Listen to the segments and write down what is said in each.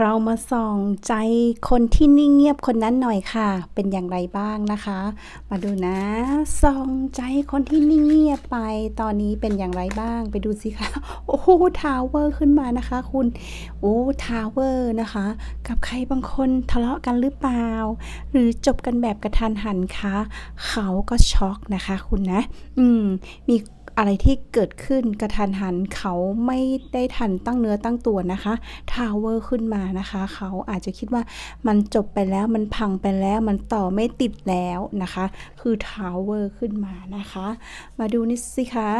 เรามาส่องใจคนที่นิ่งเงียบคนนั้นหน่อยค่ะ เป็นอย่างไรบ้างนะคะ มาดูนะ ส่องใจคนที่นิ่งเงียบไป ตอนนี้เป็นอย่างไรบ้าง ไปดูสิคะ โอ้โห ทาวเวอร์ขึ้นมานะคะ คุณ โอ้ ทาวเวอร์นะคะ กับใครบางคนทะเลาะกันหรือเปล่า หรือจบกันแบบกระทันหันคะ เขาก็ช็อกนะคะ คุณนะ อืม มีอะไรที่เกิดขึ้นกระทันหันเขาไม่ได้ทันตั้งเนื้อตั้งตัวนะคะ ทาวเวอร์ขึ้นมานะคะ เขาอาจจะคิดว่ามันจบไปแล้วมันพังไปแล้วมันต่อไม่ติดแล้วนะคะ คือทาวเวอร์ขึ้นมานะคะ มาดูนี่สิคะ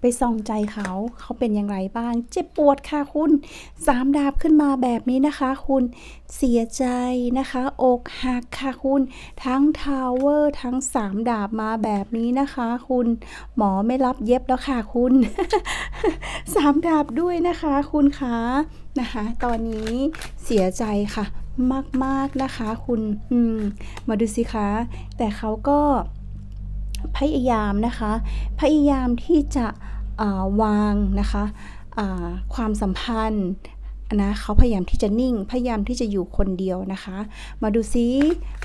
ไปส่องใจเขาเขาเป็นอย่างไรบ้าง เจ็บปวดค่ะคุณสามดาบขึ้นมาแบบนี้นะคะ คุณเสียใจนะคะ อกหักค่ะคุณ ทั้งทาวเวอร์ทั้งสามดาบมาแบบนี้นะคะ คุณหมอไม่รับเย็บแล้วค่ะคุณสามดาบด้วยนะคะ คุณคะนะคะ ตอนนี้เสียใจค่ะ มากๆนะคะ คุณอืมมาดูสิคะ แต่เขาก็ พยายามนะคะ พยายามที่จะาวางนะคะความสัมพันธ์นะเขาพยายามที่จะนิ่ง พยายามที่จะอยู่คนเดียวนะคะ มาดูซิ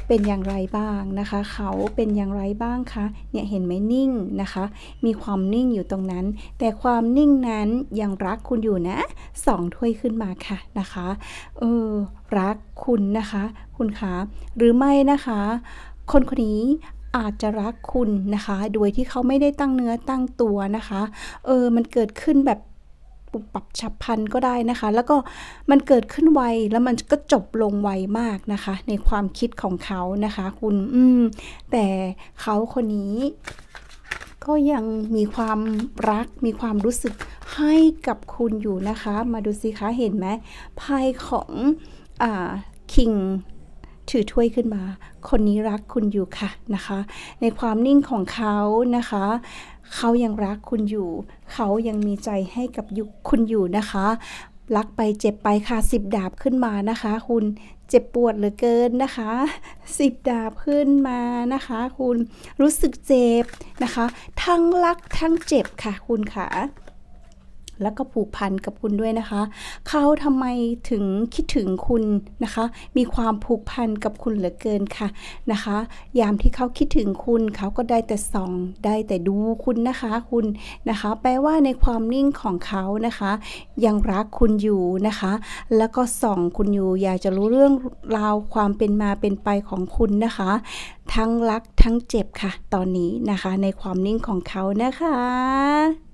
เป็นอย่างไรบ้างนะคะ เขาเป็นอย่างไรบ้างคะ เนี่ยเห็นไหมนิ่งนะคะ มีความนิ่งอยู่ตรงนั้น แต่ความนิ่งนั้นยังรักคุณอยู่นะสองถ้วยขึ้นมาค่ะนะคะ เออ รักคุณนะคะ คุณคะ หรือไม่นะคะ คนคนนี้ อาจจะรักคุณนะคะ โดยที่เขาไม่ได้ตั้งเนื้อตั้งตัวนะคะ เออ มันเกิดขึ้นแบบปุบปับฉับพลันก็ได้นะคะ แล้วก็มันเกิดขึ้นไวแล้วมันก็จบลงไวมากนะคะ ในความคิดของเขานะคะ คุณอืมแต่เขาคนนี้ก็ยังมีความรักมีความรู้สึกให้กับคุณอยู่นะคะ มาดูสิคะเห็นไหมไพ่ของอ่าคิง ถือถ้วยขึ้นมา คนนี้รักคุณอยู่ค่ะนะคะ ในความนิ่งของเขานะคะ เขายังรักคุณอยู่ เขายังมีใจให้กับยุคุณอยู่นะคะ รักไปเจ็บไปค่ะสิบดาบขึ้นมานะคะ คุณเจ็บปวดเหลือเกินนะคะสิบดาบขึ้นมานะคะ คุณรู้สึกเจ็บนะคะ ทั้งรักทั้งเจ็บค่ะ คุณค่ะ แล้วก็ผูกพันกับคุณด้วยนะคะ เขาทำไมถึงคิดถึงคุณนะคะ มีความผูกพันกับคุณเหลือเกินค่ะนะคะ ยามที่เขาคิดถึงคุณ เขาก็ได้แต่ส่องได้แต่ดูคุณนะคะคุณนะคะ แปลว่าในความนิ่งของเขานะคะ ยังรักคุณอยู่นะคะ แล้วก็ส่องคุณอยู่อยากจะรู้เรื่องราวความเป็นมาเป็นไปของคุณนะคะ ทั้งรักทั้งเจ็บค่ะ ตอนนี้นะคะ ในความนิ่งของเขานะคะ